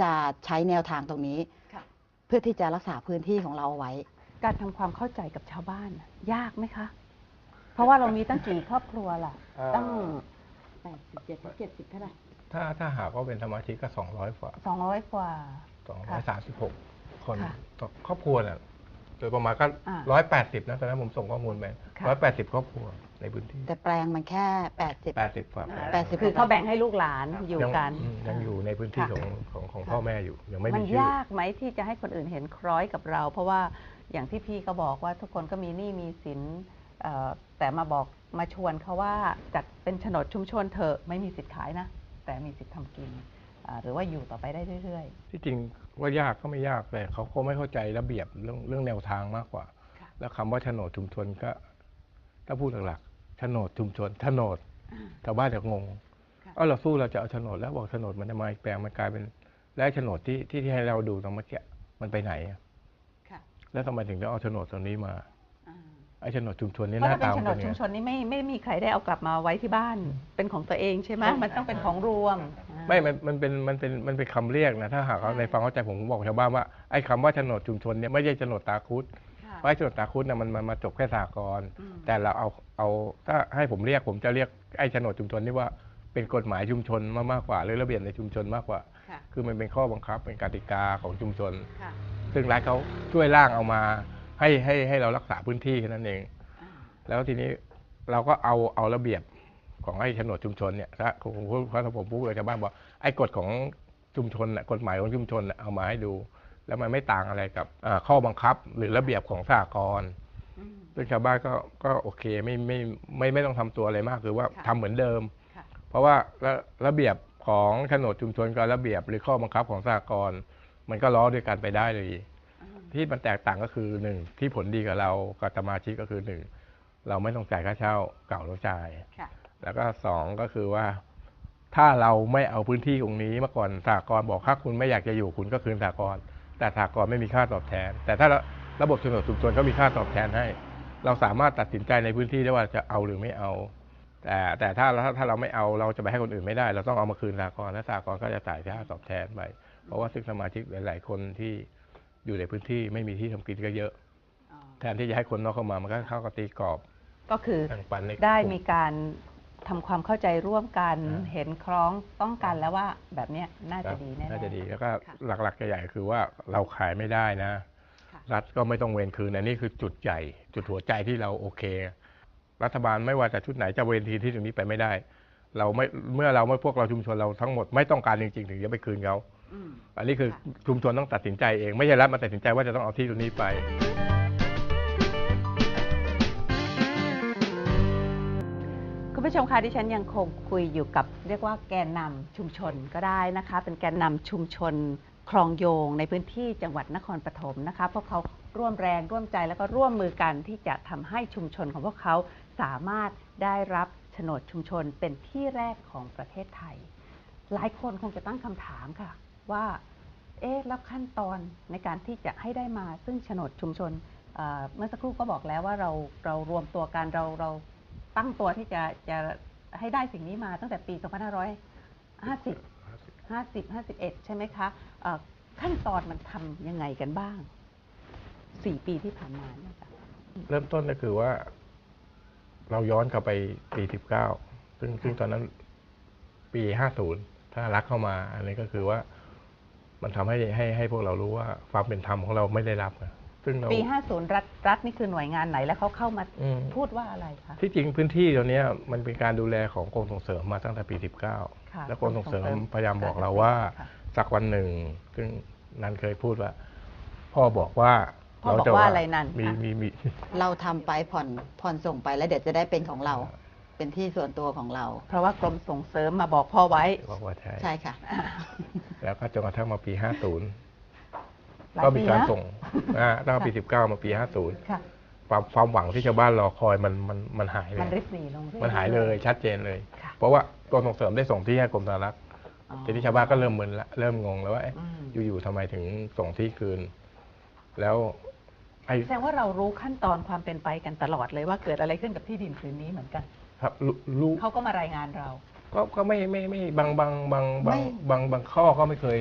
จะใช้แนวทางตรงนี้ค่ะเพื่อที่จะรักษาพื้นที่ของเราเอาไว้ การทำความเข้าใจกับชาวบ้านน่ะยากไหมคะ เพราะว่าเรามีตั้งกี่ครอบครัวล่ะ เอ่อ ตั้งแปดสิบเจ็ดเจ็ดสิบเท่าไหร่ถ้าถ้าหากว่าเป็นสมาชิกก็สองร้อยกว่าสองร้อยกว่าสองร้อยสามสิบหกคนค่ะ ต่อครอบครัวน่ะ โดยประมาณก็อ่าร้อยแปดสิบนะตอนนั้นผมส่งข้อมูลไปค่ะ ร้อยแปดสิบครอบครัวในพื้นที่แต่แปลงมันแค่แปดสิบแปดสิบกว่าแปดสิบ คือเขาแบ่งให้ลูกหลานอยู่ยังกันอืมยังอยู่ในพื้นที่ค่ะของของของค่ะพ่อแม่อยู่ ยังไม่มัมีนชื่อ ยากไหมที่จะให้คนอื่นเห็นคล้อยกับเรา เพราะว่าอย่างที่พี่ก็บอกว่าทุกคนก็มีหนี้มีสินเอ่อแต่มาบอกมาชวนเขาว่าจัดเป็นโฉนดชุมชนเถอะไม่มีสิทธิ์ขายนะ แต่มีสิทธิ์ทำกินอ่า หรือว่าอยู่ต่อไปได้เรื่อย ที่จริงว่ายากก็ไม่ยากแต่เขาคงไม่เข้าใจระเบียบเรื่องเรื่องแนวทางมากกว่า ค่ะ แล้วคำว่าโฉนดชุมชนก็ถ้าพูดหลักๆโฉนดชุมชนโฉนดชาวบ้านจะงงค่ะเออเราสู้เราจะเอาโฉนดแล้วบอกโฉนดมันจะมาอีกแปลงมันกลายเป็นแล้วโฉนดที่ที่ที่ให้เราดูตรงเมื่อกี้มันไปไหนอะๆค่ะแล้วทำไมถึงจะเอาโฉนดตรงนี้มาอ่าไอ้โฉนดชุมชนนี่เพหราะน้าถ้าเป็นตาโฉมันนเป็นดไงชุมชนนี่ไม่ไม่มีใครได้เอากลับมาไว้ที่บ้านเป็นของตัวเองใช่ไหมมันต้องเป็นของรวม ไม่มันมันเป็นมันเป็นมันเป็นคำเรียกนะถ้าหากเอาในฟังเข้าใจผมบอกชาวบ้านว่าไอ้คำว่าโฉนดชุมชนเนี่ยไม่ใช่โฉนดตาคุดค่ะเพราะไอ้โฉนดตาคุดเนี่ยมันมันมาจบแค่สากลอืมแต่เราเอาเอาถ้าให้ผมเรียกผมจะเรียกไอ้โฉนดชุมชนนี่ว่าเป็นกฎหมายชุมชนมากมากกว่า หรือระเบียบในชุมชนมากกว่าค่ะคือมันเป็นข้อบังคับเป็นกติกาของชุมชนค่ะซึ่งรัฐเขาช่วยร่างเอามาให้ให้ให้เรารักษาพื้นที่แค่นั้นเองอ่าแล้วทีนี้เราก็เอาเอาระเบียบ ของไอ้โฉนดชุมชนเนี่ยถ้าผมพูดถ้าผมพูดกับชาวบ้านบอกไอ้กฎของชุมชนน่ะกฎหมายของชุมชนน่ะเอามาให้ดู แล้วมันไม่ต่างอะไรกับอ่าข้อบังคับหรือระเบียบของสหกรณ์อืมซึ่งชาวบ้านก็ก็โอเคไม่ไม่ไม่ไม่ต้องทำตัวอะไรมากคือว่าค่ะทำเหมือนเดิมค่ะเพราะว่าระระเบียบของโฉนดชุมชนกับระเบียบหรือข้อบังคับของสหกรณ์มันก็ล้อด้วยกันไปได้เลยอ่าที่มันแตกต่างก็คือหนึ่งที่ผลดีกับเรากับสมาชิกก็คือหนึ่งเราไม่ต้องจ่ายค่าเช่าเก่าเราจ่ายค่ะ แล้วก็สองก็คือว่า ถ้าเราไม่เอาพื้นที่ตรงนี้เมื่อก่อนสากลบอกถ้าคุณไม่อยากจะอยู่คุณก็คืนสากลแต่สากลไม่มีค่าตอบแทน แต่ถ้าระบบโฉนดชุมชนก็มีค่าตอบแทนให้ เราสามารถตัดสินใจในพื้นที่ได้ว่าจะเอาหรือไม่เอา แต่แต่ถ้าถ้าถ้าเราไม่เอาเราจะไปให้คนอื่นไม่ได้ เราต้องเอามาคืนสากลและสากลก็จะจ่ายค่าตอบแทนไปเพราะว่าซึ่งสมาชิกหลาย ๆ คนที่อยู่ในพื้นที่ไม่มีที่ทำกินก็เยอะอ๋อแทนที่จะให้คนนอกเข้ามามันก็เข้ากับตีกรอบ ก็คือแบ่งปันในได้กลุ่มีการ ทำความเข้าใจร่วมกัน อ่า เห็นคล้องต้องกันแล้วว่าแบบเนี้ยน่าครัจะบดีแน่ๆ น่าจะดีแล้วก็ค่ะหลักๆใหญ่ๆคือว่าเราขายไม่ได้นะ ค่ะ รัฐก็ไม่ต้องเวรคืนอันนี้คือจุดใหญ่จุดหัวใจที่เราโอเค รัฐบาลไม่ว่าจะชุดไหนจะเวรทีที่ตรงนี้ไปไม่ได้ เราไม่เมื่อเราไม่พวกเราชุมชนเราทั้งหมดไม่ต้องการจริงๆ ถึงจะไปคืนเขาอืม อันนี้คือค่ะ ชุมชนต้องตัดสินใจเอง ไม่ใช่รัฐมาตัดสินใจว่าจะต้องเอาที่ตรงนี้ไป ผู้ชมคะดิฉันยังคงคุยอยู่กับเรียกว่าแกนนำชุมชนก็ได้นะคะ เป็นแกนนำชุมชนคลองโยงในพื้นที่จังหวัดนครปฐมนะคะพวกเขาร่วมแรงร่วมใจแล้วก็ร่วมมือกันที่จะทำให้ชุมชนของพวกเขาสามารถได้รับโฉนดชุมชนเป็นที่แรกของประเทศไทย หลายคนคงจะตั้งคำถามค่ะ ว่าเอ๊ะแล้วขั้นตอนในการที่จะให้ได้มาซึ่งโฉนดชุมชนเมื่อสักครู่ก็บอกแล้วว่าเราเรารวมตัวกันเราเรา ตั้งตัวที่จะจะให้ได้สิ่งนี้มาตั้งแต่ปี 2550 50 51 ใช่ไหมคะเอ่อขั้นตอนมันทำยังไงกันบ้าง 4 ปีที่ผ่านมาเนี่ยค่ะเริ่มต้นก็คือว่า เราย้อนกลับไปปีสิบเก้าซึ่งซึ่งตอนนั้นปีห้าศูนย์ถ้ารักเข้ามา อันนี้ก็คือว่า มันทำให้ให้ให้พวกเรารู้ว่าความเป็นธรรมของเราไม่ได้รับนะ ซึ่งเรา ปี 50 รัฐรัฐนี่คือหน่วยงานไหนแล้วเขาเข้ามาอืม พูดว่าอะไรคะ ที่จริงพื้นที่ตัวเนี้ยมันเป็นการดูแลของกรมส่งเสริมมาตั้งแต่ปี ค่ะ19 แล้วกรมส่งเสริมกรมส่งเสริมพยายามบอกเราว่าค่ะสักวันหนึ่ง ซึ่งนันเคยพูดว่า พ่อบอกว่าพ่อบอกจว่าอะไรนั่นมีคะมีมี เราทำไปผ่อนผ่อนส่งไปแล้วเดี๋ยวจะได้เป็นของเรา เป็นที่ส่วนตัวของเรา เพราะว่ากรมส่งเสริมมาบอกพ่อไว้ บอกว่าใช่ ใช่ค่ะ แล้วก็จนกระทั่งมาปี 50 หลายก็มีปีการนะ ส่งอ่าตั้งแต่ปีค่ะ19 มาปี ค่ะ 50 ความความหวังที่ชาวบ้านรอคอยมันมันมันหายเลมันยริบหนีลงรื่อๆมันหายเลยชัดเจนเลย ค่ะเพราะว่ากรมส่งเสริมได้ส่งที่ให้กรมธนารักษ์อ๋อ ทีนี้ชาวบ้านก็เริ่มมึนละเริ่มงงแล้วว่าเอ๊ะอืม อยู่ๆทำไมถึงส่งที่คืน แล้วไอ้แสดงว่าเรารู้ขั้นตอนความเป็นไปกันตลอดเลยว่าเกิดอะไรขึ้นกับที่ดินผืนนี้เหมือนกัน ครับรู้รู้เขาก็มารายงานเรา ก็ก็ไม่ไม่ไม่บางบางบางบางไม่ บางบางข้อก็ไม่เคย